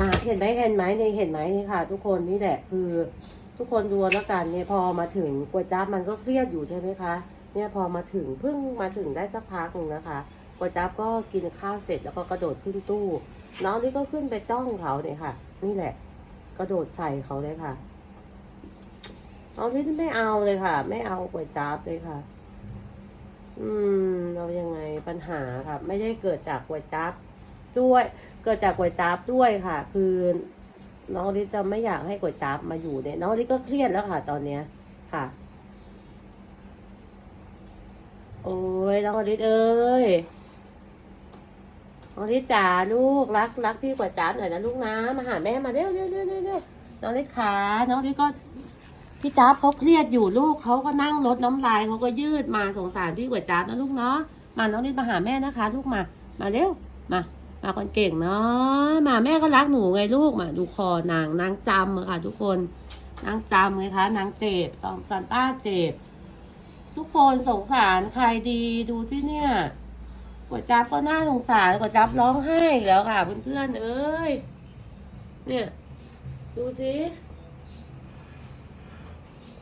อ่าเห็นไหมเห็นไหมนี่เห็นไหมนี่ค่ะ ทุกคนนี่แหละคือ ทุกคนดูแล้วกันเนี่ยพอมาถึงกัวจับมันก็เครียดอยู่ใช่ไหมคะเนี่ยพอมาถึงเพิ่งมาถึงได้สักพักหนึ่งนะคะกัวจับก็กินข้าวเสร็จแล้วก็กระโดดขึ้นตู้ น้องนี่ก็ขึ้นไปจ้องเขาเนี่ยค่ะ นี่แหละ กระโดดใส่เขาเลยค่ะน้องที่ไม่เอาเลยค่ะ ไม่เอาก๋วยจับเลยค่ะ อืมเรายังไงปัญหาค่ะ ไม่ได้เกิดจากก๋วยจับ ด้วย เกิดจากก๋วยจั๊บด้วยค่ะ คือน้องลิจะไม่อยากให้ก๋วยจั๊บมาอยู่เนี่ยน้องลิก็เครียดแล้วค่ะ ตอนเนี้ยค่ะ โอ้ยน้องลิเอ้ยน้องลิจ๋าลูกรักรักพี่ก๋วยจั๊บหน่อยนะลูกนะมาหาแม่มาเร็วเร็วเร็วเร็วเร็วน้องลิขาน้องลิก็พี่จ๊าบเขาเครียดอยู่ลูกเขาก็นั่งรถน้ำลายเขาก็ยืดมาสงสารพี่ก๋วยจ๊าบนะลูกเนาะมาน้องนิดมาหาแม่นะคะ ลูกมา มาเร็วมา มาคนเก่งเนาะมาแม่ก็รักหนูไงลูกมาดูคอนางนางจำค่ะทุกคนนางจำไงคะนางเจ็บซองซันต้าเจ็บ ทุกคนสงสารใครดีดูสิเนี่ยกวยจั๊บก็น่าสงสารกวยจั๊บร้องไห้แล้วค่ะเพื่อนๆเอ้ยเนี่ย ดูสิ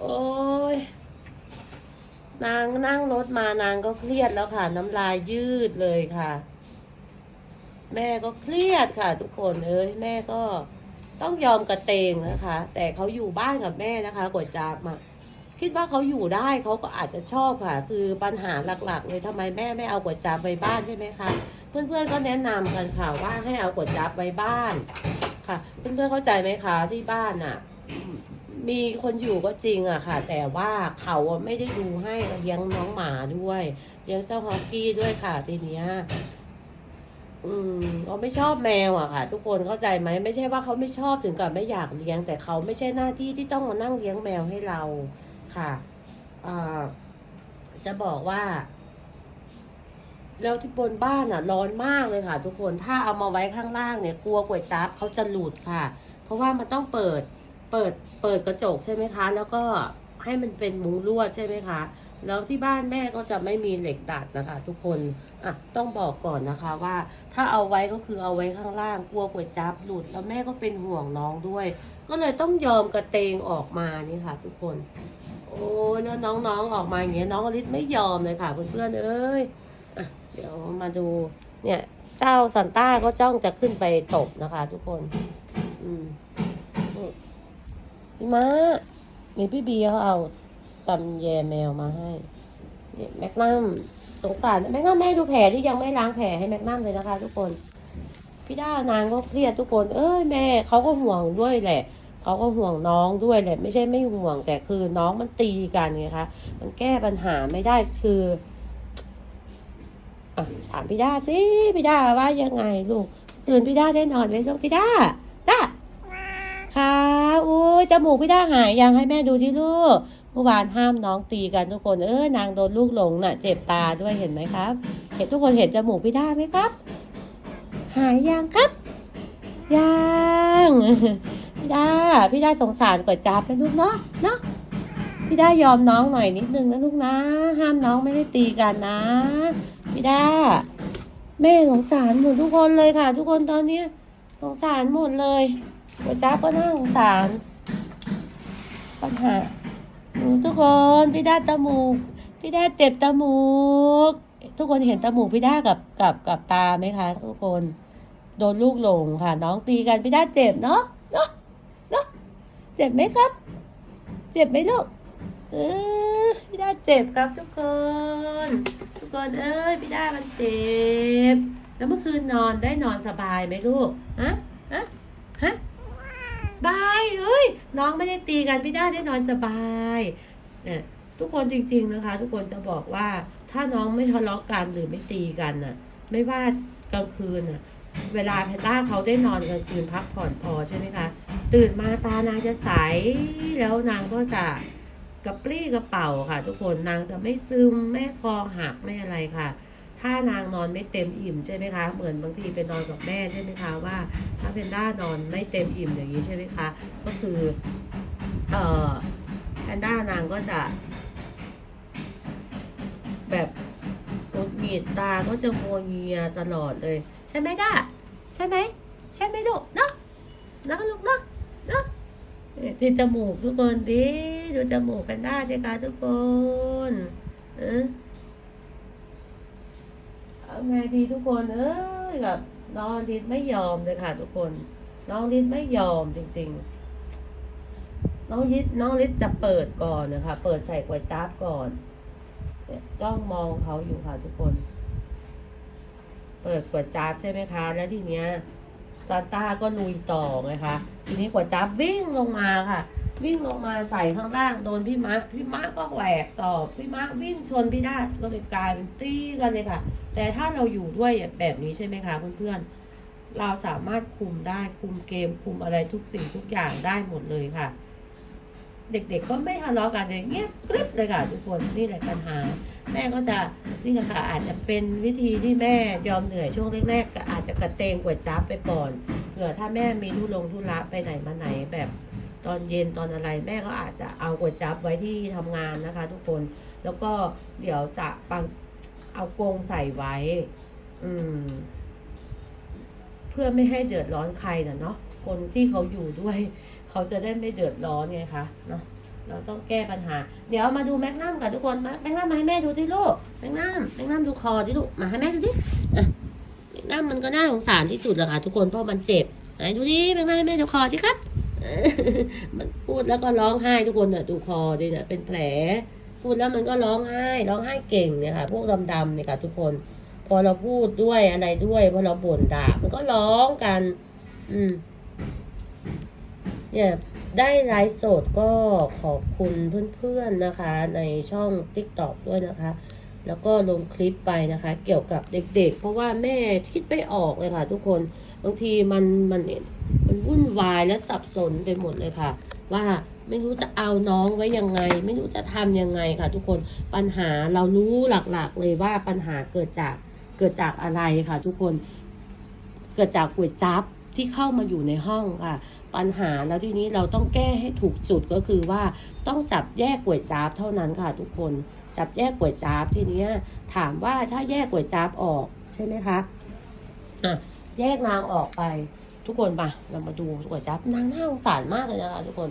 โอ้ยนางนั่งรถมานางก็เครียดแล้วค่ะ น้ำลายยืดเลยค่ะ แม่ก็เครียดค่ะ ทุกคนเอ้ยแม่ก็ต้องยอมกระเตงนะคะ แต่เขาอยู่บ้านกับแม่นะคะกว่าจะมาคิดว่าเขาอยู่ได้เขาก็อาจจะชอบค่ะ คือปัญหาหลักๆ เลยทำไมแม่ไม่เอากวดจับไว้บ้านใช่ไหมคะเพื่อนๆก็แนะนำกันค่ะว่าให้เอากวดจับไว้บ้านค่ะ เพื่อนๆเข้าใจไหมคะที่บ้านอะ มีคนอยู่ก็จริงอะค่ะ แต่ว่าเขาไม่ได้ดูให้เลี้ยงน้องหมาด้วยเลี้ยงเจ้าฮอกกี้ด้วยค่ะทีเนี้ย อืมเขาไม่ชอบแมวอะค่ะ ทุกคนเข้าใจไหมไม่ใช่ว่าเขาไม่ชอบถึงกับไม่อยากเลี้ยง แต่เขาไม่ใช่หน้าที่ที่ต้องมานั่งเลี้ยงแมวให้เราค่ะอ่าจะบอกว่า แล้วที่บนบ้านอะร้อนมากเลยค่ะ ทุกคนถ้าเอามาไว้ข้างล่างเนี่ย กลัวก๋วยจับเขาจะหลุดค่ะ เพราะว่ามันต้องเปิด เปิดเปิดกระจกใช่ไหมคะ แล้วก็ ให้มันเป็นมุ้งลวดใช่ไหมคะ แล้วที่บ้านแม่ก็จะไม่มีเหล็กดัดนะคะ ทุกคนอะต้องบอกก่อนนะคะว่าถ้าเอาไว้ก็คือเอาไว้ข้างล่างกลัวก๋วยจับหลุด แล้วแม่ก็เป็นห่วงน้องด้วย ก็เลยต้องยอมกระเตงออกมานี่ค่ะ ทุกคน โอ้ยแล้วน้องๆออกมาอย่างเงี้ยน้องอลิศไม่ยอมเลยค่ะเพื่อนๆเอ้ยอะเดี๋ยวมาดูเนี่ยเจ้าซันต้าก็จ้องจะขึ้นไปตบนะคะ ทุกคน อืมนี่มา มีพี่บีเขาเอาจำแยแมวมาให้แมกนัมสงสารแมกนัมแม่ดูแผลที่ยังไม่ล้างแผลให้แมกนัมเลยนะคะ ทุกคน พี่ด้านางก็เครียดทุกคน เอ้ยแม่เขาก็ห่วงด้วยแหละเขาก็ห่วงน้องด้วยแหละ ไม่ใช่ไม่ห่วงแต่คือน้องมันตีกันไงคะมันแก้ปัญหาไม่ได้คืออะถามพี่ด้าสิพี่ด้าว่ายังไงลูกคืนพี่ด้าได้นอนไหมลูกพี่ด้า มูกพี่ด้าหายยังให้แม่ดูที่ลูกเมื่อวานห้ามน้องตีกันทุกคนเออนางโดนลูกหลงน่ะ เจ็บตาด้วยเห็นไหมครับ เห็นทุกคนเห็นจมูกพี่ด้าไหมครับ หายยังครับยังพี่ด้าพี่ด้าสงสารกว่าจับนะลูกเนาะเนาะพี่ด้ายอมน้องหน่อยนิดนึงนะลูกนะ ห้ามน้องไม่ได้ตีกันนะพี่ด้าแม่สงสารหมดทุกคนเลยค่ะ ทุกคนตอนเนี้สงสารหมดเลยหัวจ้าก็น่าสงสาร ปัญหาหนูทุกคนพี่ด้าตะมูกพี่ด้าเจ็บตะมูก ทุกคนเห็นตะมูกพี่ด้ากับกับกับตาไหมคะ ทุกคน โดนลูกหลงค่ะ น้องตีกันพี่ด้าเจ็บเนาะเนาะเนาะเจ็บไหมครับ เจ็บไหมลูกเออพี่ด้าเจ็บครับทุกคน ทุกคนเอ้ยพี่ด้ามันเจ็บ แล้วเมื่อคืนนอนได้นอนสบายไหมลูกฮะ บายเฮ้ย น้องไม่ได้ตีกันพี่ด้าได้นอนสบายเนี่ยทุกคนจริง ๆนะคะ ทุกคนจะบอกว่าถ้าน้องไม่ทะเลาะกันหรือไม่ตีกันน่ะ ไม่ว่ากลางคืนน่ะ เวลาแพนด้าเขาได้นอนกลางคืนพักผ่อนพอใช่ไหมคะ ตื่นมาตานางจะใสแล้วนางก็จะกระปรี้กระเป๋าค่ะ ทุกคนนางจะไม่ซึมไม่คอหักไม่อะไรค่ะ ถ้านางนอนไม่เต็มอิ่มใช่ไหมคะ เหมือนบางทีไปนอนกับแม่ใช่ไหมคะว่า ถ้าเพนด้านอนไม่เต็มอิ่มอย่างนี้ใช่ไหมคะ ก็คือเอ่อแพนด้านางก็จะ แบบหงุดหงิดตาก็จะโงวเงียตลอดเลย ใช่ไหมก้าใช่ไหมใช่ไหมลูกเนาะนะลูกเนะนะเนี่ยที่จมูกทุกคนดิดูจมูกกันด้าใช่ไหมทุกคนเออ เอาไงดีทุกคนเอ้ยกับน้องลิศไม่ยอมเลยค่ะ ทุกคน น้องลิศไม่ยอมจริง ๆ น้องลิศน้องลิศจะเปิดก่อนนะคะ เปิดใส่กวยจับก่อนเนี่ยจ้องมองเขาอยู่ค่ะทุกคน เปิดกวยจับใช่ไหมคะ แล้วทีเนี้ยตาตาก็ลุยต่อไงคะทีนี้กว่าจับวิ่งลงมาค่ะ วิ่งลงมาใส่ข้างล่างโดนพี่มะพี่มะก็แหวกต่อพี่มะวิ่งชนพี่ด้าก็เลยกลายเป็นตีกันเลยค่ะ แต่ถ้าเราอยู่ด้วยแบบนี้ใช่ไหมคะเพื่อนๆเราสามารถคุมได้คุมเกมคุมอะไรทุกสิ่งทุกอย่างได้หมดเลยค่ะ เด็กๆก็ไม่ทะเลาะกันเลยเงียบกริบเลยค่ะทุกคนนี่แหละปัญหา แม่ก็จะนี่แหละค่ะอาจจะเป็นวิธีที่แม่ยอมเหนื่อยช่วงแรกๆก็อาจจะกระเตงกว่าจับไปก่อนเผื่อถ้าแม่มีทุลงทุระไปไหนมาไหนแบบ ตอนเย็นตอนอะไรแม่ก็อาจจะเอากวดจับไว้ที่ทำงานนะคะ ทุกคนแล้วก็เดี๋ยวจะปังเอากรงใส่ไว้ อืม เพื่อไม่ให้เดือดร้อนใครนะเนาะคนที่เขาอยู่ด้วย เขาจะได้ไม่เดือดร้อนไงคะเนาะเราต้องแก้ปัญหา เดี๋ยวมาดูแมกนัมกันทุกคนแมกนัมมาให้แม่ดูสิลูกแมกนัมแมกนัมดูคอดิลูกมาให้แม่ดูดิแมกนัมมันก็น่าสงสารที่สุดแหละค่ะทุกคนเพราะมันเจ็บไหนดูดิแมกนัมให้แม่ดูคอสิครับ มันพูดแล้วก็ร้องไห้ทุกคนเนี่ยดูคอดิเนี่ยเป็นแผล พูดแล้วมันก็ร้องไห้ ร้องไห้เก่งเนี่ยค่ะพวกดำๆเนี่ยค่ะทุกคน พอเราพูดด้วยอะไรด้วยพอเราบ่นด่ามันก็ร้องกัน อืม เนี่ยได้ไลฟ์สดก็ขอบคุณเพื่อนๆนะคะ ในช่อง TikTok ด้วยนะคะ แล้วก็ลงคลิปไปนะคะ เกี่ยวกับเด็ก ๆ เพราะว่าแม่คิดไม่ออกเลยค่ะ ทุกคนบางทีมันมันมันวุ่นวายและสับสนไปหมดเลยค่ะ ว่าไม่รู้จะเอาน้องไว้ยังไง ไม่รู้จะทำยังไงค่ะ ทุกคนปัญหาเรารู้หลักๆ เลยว่าปัญหาเกิดจากเกิดจากอะไรค่ะ ทุกคนเกิดจากก๋วยจั๊บ ที่เข้ามาอยู่ในห้องค่ะ ปัญหาแล้วทีนี้เราต้องแก้ให้ถูกจุดก็คือว่าต้องจับแยกก๋วยจั๊บเท่านั้นค่ะ ทุกคนจับแยกก๋วยจั๊บทีนี้ถามว่าถ้าแยกก๋วยจั๊บออกใช่ไหมคะอะแยกนางออกไป ทุกคนมาเรามาดูก๋วยจั๊บนางน่าสงสารมากเลยนะคะทุกคน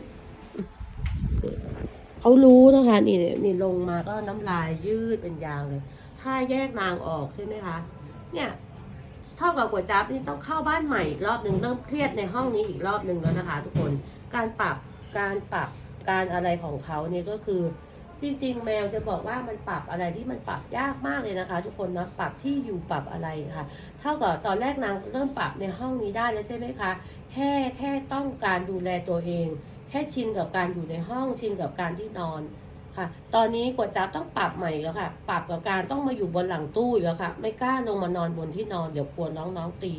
เขารู้นะคะนี่นี่ลงมาก็น้ำลายยืดเป็นยางเลย ถ้าแยกนางออกใช่ไหมคะเนี่ย เท่ากับก๋วยจั๊บนี่ต้องเข้าบ้านใหม่อีกรอบหนึ่งเริ่มเครียดในห้องนี้อีกรอบหนึ่งแล้วนะคะ ทุกคนการปรับการปรับการอะไรของเขาเนี่ยก็คือ จริง ๆ แมวจะบอกว่ามันปรับอะไรที่มันปรับยากมากเลยนะคะ ทุกคนนะปรับที่อยู่ปรับอะไรค่ะ เท่ากับตอนแรกนางเริ่มปรับในห้องนี้ได้แล้วใช่ไหมคะ แค่แค่ต้องการดูแลตัวเอง แค่ชินกับการอยู่ในห้องชินกับการที่นอน ค่ะ ตอนนี้กวดจับต้องปรับใหม่แล้วค่ะ ปรับกับการต้องมาอยู่บนหลังตู้อีกแล้วค่ะ ไม่กล้าลงมานอนบนที่นอนเดี๋ยวกลัวน้องๆตี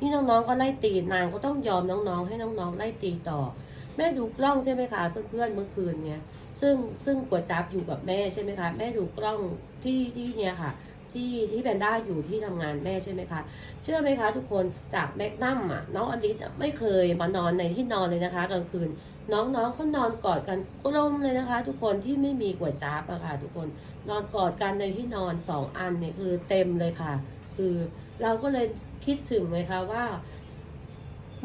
นี่น้องๆก็ไล่ตีนางก็ต้องยอมน้องๆ ให้น้องๆ ไล่ตีต่อ แม่ดูกล้องใช่ไหมคะเพื่อนๆเมื่อคืนเนี้ยซึ่งซึ่งกวดจับอยู่กับแม่ใช่ไหมคะ แม่ดูกล้องที่ที่เนี่ยค่ะ ที่ที่แพนด้าอยู่ที่ทำงานแม่ใช่ไหมคะ เชื่อไหมคะทุกคนจากแมกนัมอะน้องอลิสไม่เคยมานอนในที่นอนเลยนะคะกลางคืนน้องๆเขานอนกอดกันกลมเลยนะคะ ทุกคนที่ไม่มีก๋วยจั๊บอะค่ะทุกคนนอนกอดกันในที่นอนสองอันเนี่ยคือเต็มเลยค่ะ คือเราก็เลยคิดถึงเลยค่ะว่า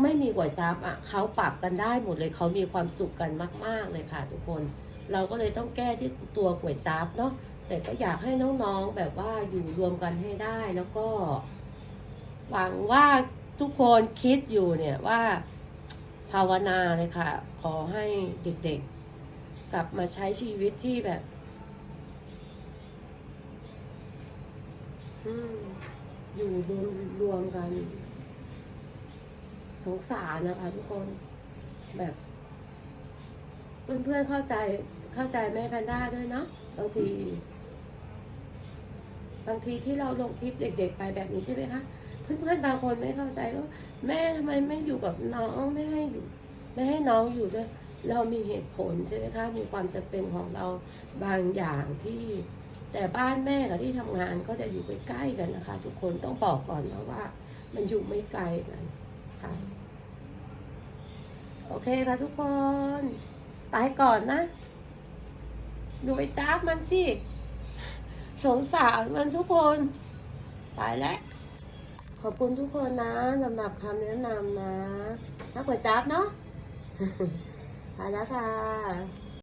ไม่มีก๋วยจั๊บอะเขาปรับกันได้หมดเลยเขามีความสุขกันมาก ๆเลยค่ะ ทุกคน เราก็เลยต้องแก้ที่ตัวก๋วยจั๊บเนาะ แต่ก็อยากให้น้องๆแบบว่าอยู่รวมกันให้ได้แล้วก็ หวังว่าทุกคนคิดอยู่เนี่ยว่า ภาวนาเลยค่ะ ขอให้เด็กๆ กลับมาใช้ชีวิตที่แบบ อยู่รวมรวมกัน สงสารนะคะทุกคนแบบเพื่อนๆเข้าใจเข้าใจแม่แพนด้าด้วยเนาะบางที บางทีที่เราลงคลิปเด็ก ๆ ไปแบบนี้ใช่ไหมคะ เพื่อนๆบางคนไม่เข้าใจก็แม่ทำไมไม่อยู่กับน้องไม่ให้อยู่ ไม่ให้น้องอยู่ด้วย เรามีเหตุผลใช่ไหมคะมีความจำเป็นของเราบางอย่างที่แต่บ้านแม่กับที่ทำงานก็จะอยู่ใกล้ๆกันนะคะ ทุกคนต้องบอกก่อนนะว่า มันอยู่ไม่ไกลกันค่ะโอเคค่ะทุกคนไปก่อนนะ ดูไอ้จ้าบมันสิ สงสารมันทุกคนไปแล้วขอบคุณทุกคนนะสำหรับคำแนะนำนะนักก๋วยจั๊บเนาะไปแล้วค่ะ